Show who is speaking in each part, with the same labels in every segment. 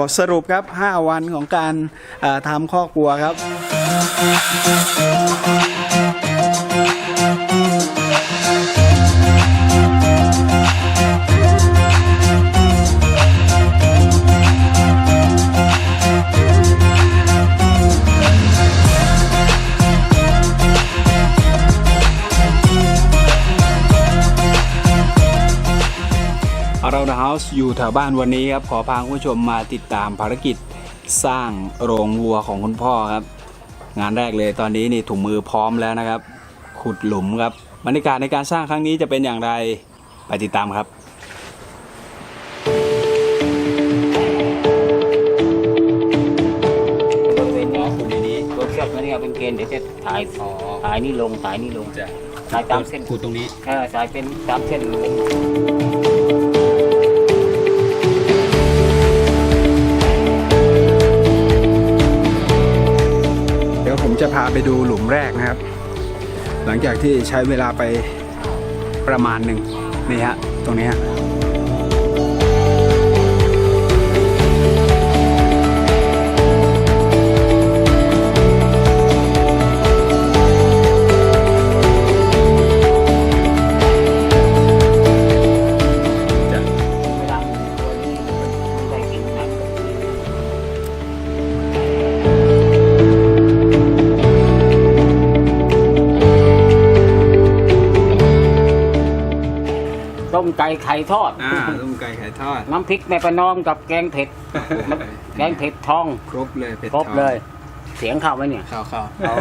Speaker 1: บทสรุปครับ 5 วันของการทำข้อกลัวครับ เราเฮาส์อยู่แถวบ้านวันนี้ครับ ขอพาคุณผู้ชมมาติดตามภารกิจสร้างโรงวัวของคุณพ่อครับ งานแรกเลยตอนนี้นี่ถุงมือพร้อมแล้วนะครับ ขุดหลุมครับบรรยากาศในการสร้างครั้งนี้จะเป็นอย่างไรไปติดตามครับ
Speaker 2: บริเวณนี้คุณนี้ตัวเชือกนั่นเนี่ยเป็นเกณฑ์เดี๋ยวจะถ่ายถ่ายนี่ลงถ่ายนี่ลง
Speaker 1: จะ
Speaker 2: ถ่ายตามเส้น
Speaker 1: ขุดตรงนี้
Speaker 2: เออถ่ายเป็นตามเส้นเป็น
Speaker 1: จะพาไปดูหลุมแรกนะครับ หลังจากที่ใช้เวลาไปประมาณหนึ่งนี่ฮะตรงนี้ฮะ
Speaker 2: ข่ทอด
Speaker 1: อ่าต้มไก่ไข่ทอด
Speaker 2: น้ำพริกแม่ประนอมกับแกงเผ็ดมันแกงเผ็ดทอง
Speaker 1: ครบเลยเป็ด
Speaker 2: ครบ
Speaker 1: ทอด
Speaker 2: เลย เสียงเข้าไหมเนี่ย
Speaker 1: ข้าวข้าว
Speaker 2: อ๋อ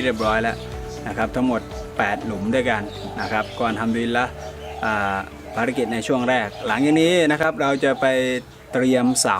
Speaker 1: ที่เรียบร้อยแล้วนะครับทั้งหมด 8 หลุมด้วยกันนะครับก่อนทำดินละภารกิจในช่วงแรก หลังจากนี้นะครับเราจะไปเตรียมเสา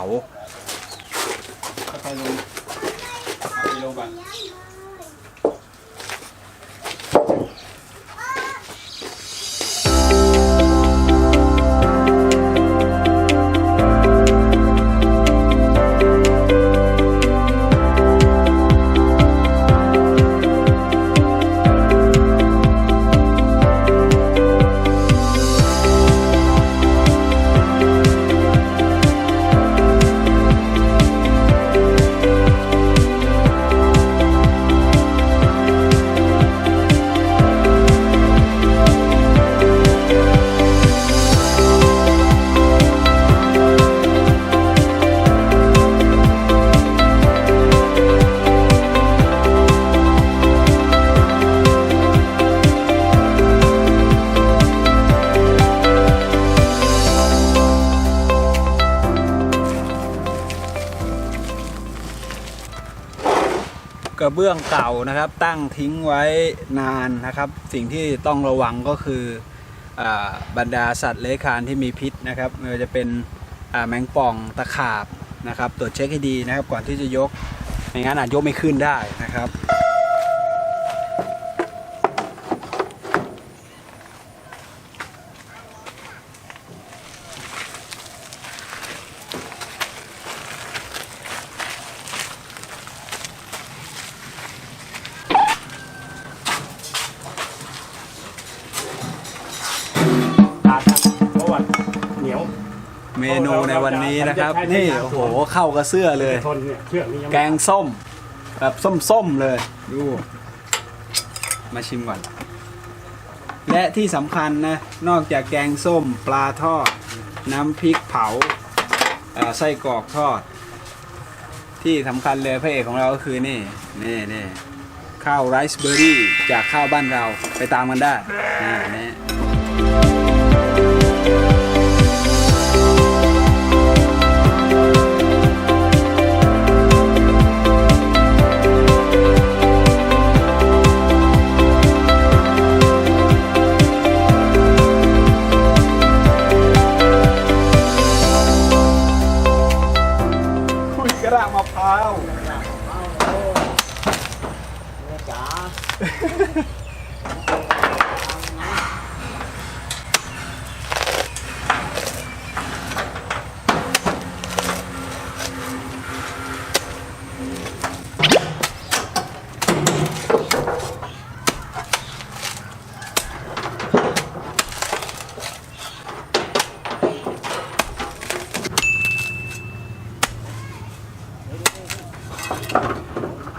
Speaker 1: เบื้องเก่านะครับ ตั้งทิ้งไว้นานนะครับ สิ่งที่ต้องระวังก็คืออบรรดาสัตว์เลื้อยคลานที่มีพิษนะครับไม่ว่าจะเป็นแมงป่องตะขาบนะครับ ตรวจเช็คให้ดีนะครับ ก่อนที่จะยกไม่งั้นอาจยกไม่ขึ้นได้นะครับ
Speaker 3: นู
Speaker 1: ในวันนี้นะครับ นี่โอ้โหเข้ากับเสื้อเลย
Speaker 3: ทนเนี่ยเครื่องนี้ยัง
Speaker 1: แกงส้ม แบบส้มๆเลย ดู มาชิมก่อน และที่สำคัญนะ นอกจากแกงส้ม ปลาทอด น้ำพริกเผาเอ่อไส้กรอกทอด ที่สำคัญเลยพระเอกของเราก็คือนี่ นี่นี่ข้าวไรซ์เบอร์รี่จากข้าวบ้านเราไปตามกันได้อ่านี่ ปร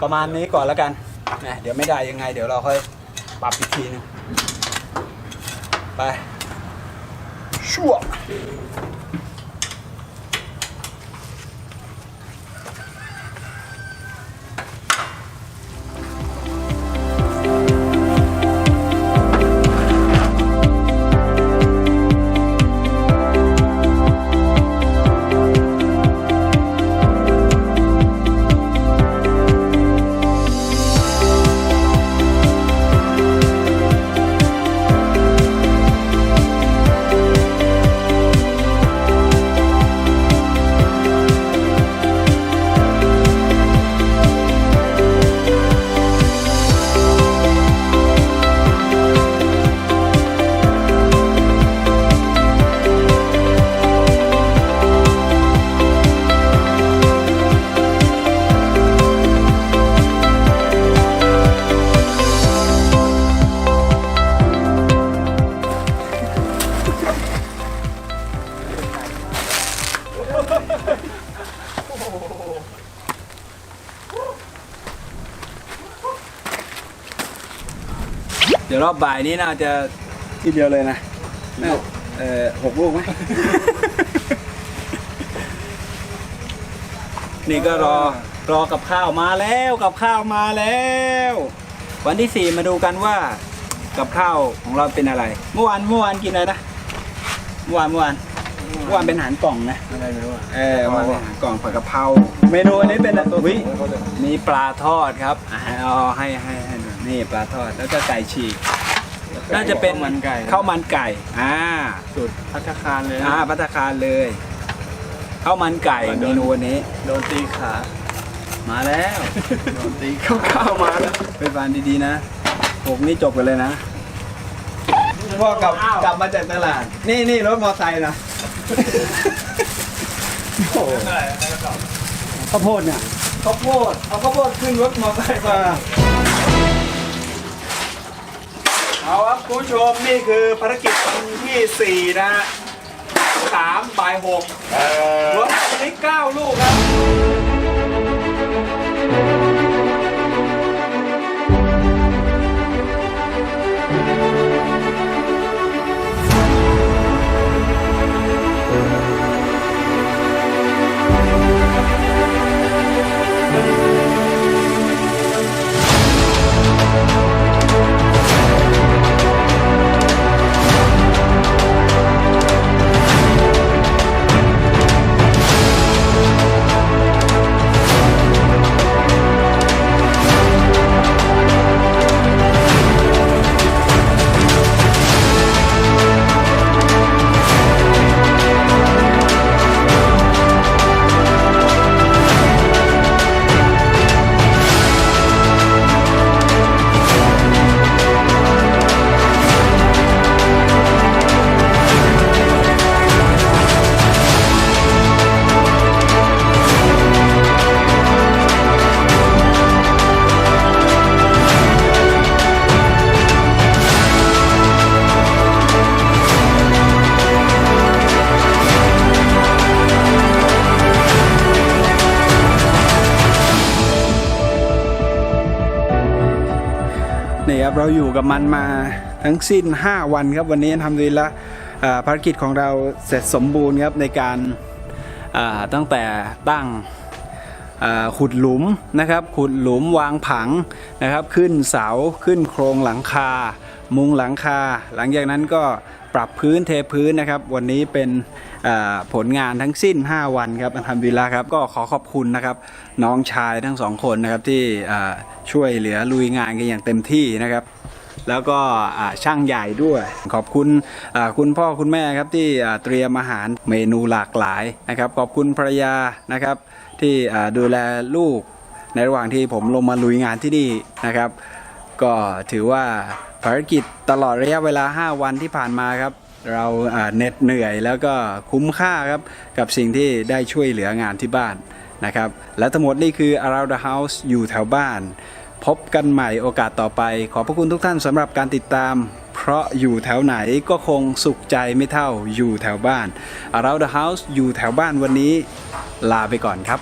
Speaker 1: ะมาณนี้ก่อนแล้วกัน นะเดี๋ยวไม่ได้ยังไง เดี๋ยวเราค่อยปรับอีกทีนึงไปชั่ว ดี๋ยวรอบบ่ายนี้น่าจะทีเดียวเลยนะน่าเอ่อหกลูกไหม นี่ก็รอรอกับข้าวมาแล้วกับข้าวมาแล้ว วันที่สี่มาดูกันว่า กับข้าวของเราเป็นอะไร เมื่อวานเมื่อวานกินอะไรนะเมื่อวานเมื่อวานเมื่อวานเป็นอาหารกล่องนะ
Speaker 3: อะไรไม่รู้อะ
Speaker 1: เออมาเป็นอาหารกล่องผัดกะเพราเมนูอันนี้เป็นอะไรวิมีปลาทอดครับอ่าเอาให้ให้ให้ดู นี่ปลาทอดแล้วก็ไก่ฉีกน่าจะเป็น
Speaker 3: มันไก่
Speaker 1: ข้าวมันไก่อ่า
Speaker 3: สุดพัฒคารเลย
Speaker 1: อ่าพัตตาคารเลยข้าวมันไก่เมนูวันนี้
Speaker 3: โดนตีขา
Speaker 1: มาแล้ว
Speaker 3: โดนตี
Speaker 1: ข้าวข้าวมาแล้วไปฟานดีๆนะผมนี่จบกันเลยนะพ่อกลับกลับมาจากตลาด นี่นี่รถมอไซค์นะโอ้โหข้าวโพดเนี่ยข้าวโพดเอาข้าวโพดขึ้นรถมอไซค์มา เอาครับคุณผู้ชมนี่คือภารกิจวันที่สี่นะฮะสามบ่ายหกรวมวันนี้เก้าลูกครับ ครับเราอยู่กับมันมาทั้งสิ้น 5 วันครับวันนี้ทำดีละภารกิจของเราเสร็จสมบูรณ์ครับในการตั้งแต่ตั้งขุดหลุมนะครับขุดหลุมวางผังนะครับขึ้นเสาขึ้นโครงหลังคา มุงหลังคา หลังจากนั้นก็ปรับพื้นเทพื้นนะครับ วันนี้เป็น ผลงานทั้งสิ้น 5 วันครับทำดีละครับก็ขอขอบคุณนะครับน้องชายทั้งสองคนนะครับที่ช่วยเหลือลุยงานกันอย่างเต็มที่นะครับแล้วก็ช่างใหญ่ด้วย ขอบคุณคุณพ่อคุณแม่ครับที่เตรียมอาหารเมนูหลากหลายนะครับ ขอบคุณภรรยานะครับ ที่ดูแลลูกในระหว่างที่ผมลงมาลุยงานที่นี่นะครับ ก็ถือว่าภารกิจตลอดระยะเวลา 5 วันที่ผ่านมาครับ เราเหน็ดเหนื่อยแล้วก็คุ้มค่าครับ กับสิ่งที่ได้ช่วยเหลืองานที่บ้านนะครับ และทั้งหมดนี่คือ Around the House อยู่แถวบ้าน พบกันใหม่โอกาสต่อไป ขอบพระคุณทุกท่านสำหรับการติดตาม เพราะอยู่แถวไหนก็คงสุขใจไม่เท่าอยู่แถวบ้าน Around the House อยู่แถวบ้านวันนี้ ลาไปก่อนครับ